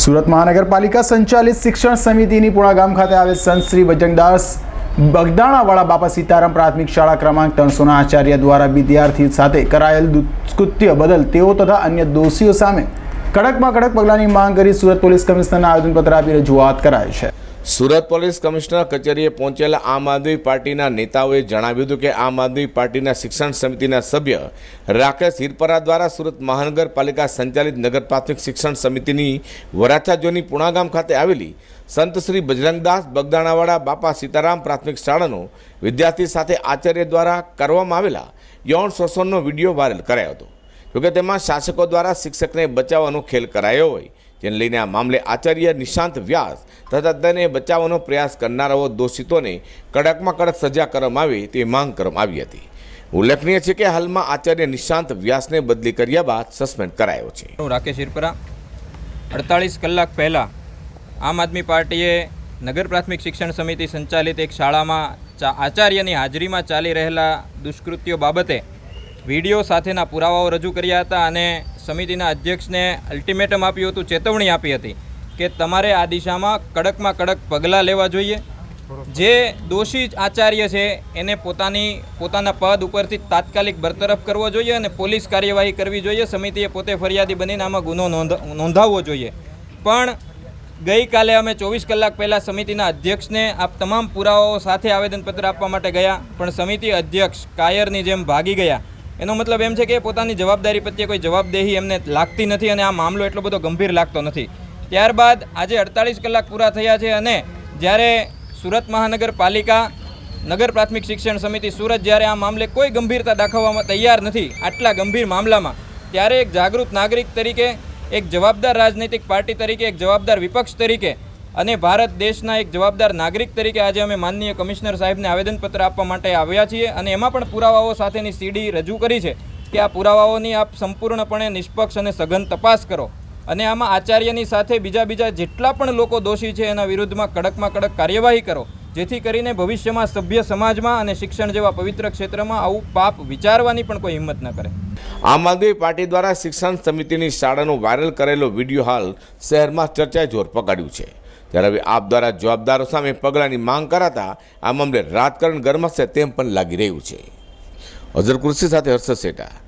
સુરત મહાનગરપાલિકા સંચાલિત શિક્ષણ સમિતિની પુણા ગામ ખાતે આવેલ સંત શ્રી બજરંગદાસ બગદાણાવાળા બાપા સીતારામ પ્રાથમિક શાળા ક્રમાંક ત્રણસોના આચાર્ય દ્વારા વિદ્યાર્થી સાથે કરાયેલ દુષ્કૃત્ય બદલ તેઓ તથા અન્ય દોષીઓ સામે કડકમાં કડક પગલાંની માંગ કરી સુરત પોલીસ કમિશનરને આવેદનપત્ર આપી રજૂઆત કરાઈ છે. સુરત પોલીસ કમિશનર કચેરીએ પહોંચેલા આમ આદમી પાર્ટીના નેતાઓએ જણાવ્યું હતું કે આમ આદમી પાર્ટીના શિક્ષણ સમિતિના સભ્ય રાકેશ હિરપરા દ્વારા સુરત મહાનગરપાલિકા સંચાલિત નગર પ્રાથમિક શિક્ષણ સમિતિની વરાછાજોની પુણાગામ ખાતે આવેલી સંત શ્રી બજરંગદાસ બગદાણાવાળા બાપા સીતારામ પ્રાથમિક શાળાનો વિદ્યાર્થી સાથે આચાર્ય દ્વારા કરવામાં આવેલા યૌન શોષણનો વીડિયો વાયરલ કરાયો હતો. જોકે તેમાં શાસકો દ્વારા શિક્ષકને બચાવવાનો ખેલ કરાયો હોય જેને લઈને આ મામલે આચાર્ય નિશાંત વ્યાસ તથા તેને બચાવવાનો પ્રયાસ કરનારાઓ દોષિતોને કડકમાં કડક સજા કરવામાં આવે તે માંગ કરવામાં આવી હતી. ઉલ્લેખનીય છે કે હાલમાં આચાર્ય નિશાંત વ્યાસને બદલી કર્યા બાદ સસ્પેન્ડ કરાયો છે. રાકેશ હિરપરા અડતાળીસ કલાક પહેલાં આમ આદમી પાર્ટીએ નગર પ્રાથમિક શિક્ષણ સમિતિ સંચાલિત એક શાળામાં આચાર્યની હાજરીમાં ચાલી રહેલા દુષ્કૃત્યો બાબતે વીડિયો સાથેના પુરાવાઓ રજૂ કર્યા હતા અને સમિતિના અધ્યક્ષને અલ્ટિમેટમ આપ્યું હતું, ચેતવણી આપી હતી કે તમારે આ દિશામાં કડકમાં કડક પગલાં લેવા જોઈએ. જે દોષી આચાર્ય છે, એને પોતાની, પોતાના પદ ઉપરથી તાત્કાલિક બરતરફ કરવો જોઈએ અને પોલીસ કાર્યવાહી કરવી જોઈએ. સમિતિએ પોતે ફરિયાદી બનીને આમાં ગુનો નોંધ, નોંધાવવો જોઈએ. પણ ગઈકાલે અમે ચોવીસ કલાક પહેલાં સમિતિના અધ્યક્ષને આ તમામ પુરાવાઓ સાથે આવેદનપત્ર આપવા માટે ગયા, પણ સમિતિ અધ્યક્ષ કાયરની જેમ ભાગી ગયા. એનો મતલબ એમ છે કે પોતાની જવાબદારી પ્રત્યે કોઈ જવાબદેહી એમને લાગતી નથી અને આ મામલો એટલો બધો ગંભીર લાગતો નથી. ત્યારબાદ આજે અડતાલીસ કલાક પૂરા થયા છે અને જ્યારે સુરત મહાનગરપાલિકા નગર પ્રાથમિક શિક્ષણ સમિતિ સુરત જ્યારે આ મામલે કોઈ ગંભીરતા દાખવવામાં તૈયાર નથી આટલા ગંભીર મામલામાં, ત્યારે એક જાગૃત નાગરિક તરીકે, એક જવાબદાર રાજનૈતિક પાર્ટી તરીકે, એક જવાબદાર વિપક્ષ તરીકે અને ભારત દેશના એક જવાબદાર નાગરિક તરીકે આજે અમે માનનીય કમિશનર સાહેબને આવેદનપત્ર આપવા માટે આવ્યા છીએ અને એમાં પણ પુરાવાઓ સાથેની સીડી રજૂ કરી છે કે આ પુરાવાઓની આપ સંપૂર્ણપણે નિષ્પક્ષ અને સઘન તપાસ કરો. અને આમાં આચાર્યની સાથે બીજા બીજા જેટલા પણ લોકો દોષી છે એના વિરુદ્ધમાં કડકમાં કડક કાર્યવાહી કરો. જેથી કરીને ભવિષ્યમાં સભ્ય સમાજમાં અને શિક્ષણ જેવા પવિત્ર ક્ષેત્રમાં આવું પાપ વિચારવાની પણ કોઈ હિંમત ન કરે. આમ આદમી પાર્ટી દ્વારા શિક્ષણ સમિતિની શાળાનો વાયરલ કરેલો વીડિયો હાલ શહેરમાં ચર્ચાએ જોર પકડ્યું છે. ત્યારે હવે આપ દ્વારા જવાબદારો સામે પગલાંની માંગ કરાતા આ મામલે રાજકારણ ગરમાશે તેમ પણ લાગી રહ્યું છે. અઝર કૃષિ સાથે હર્ષદ શેઠા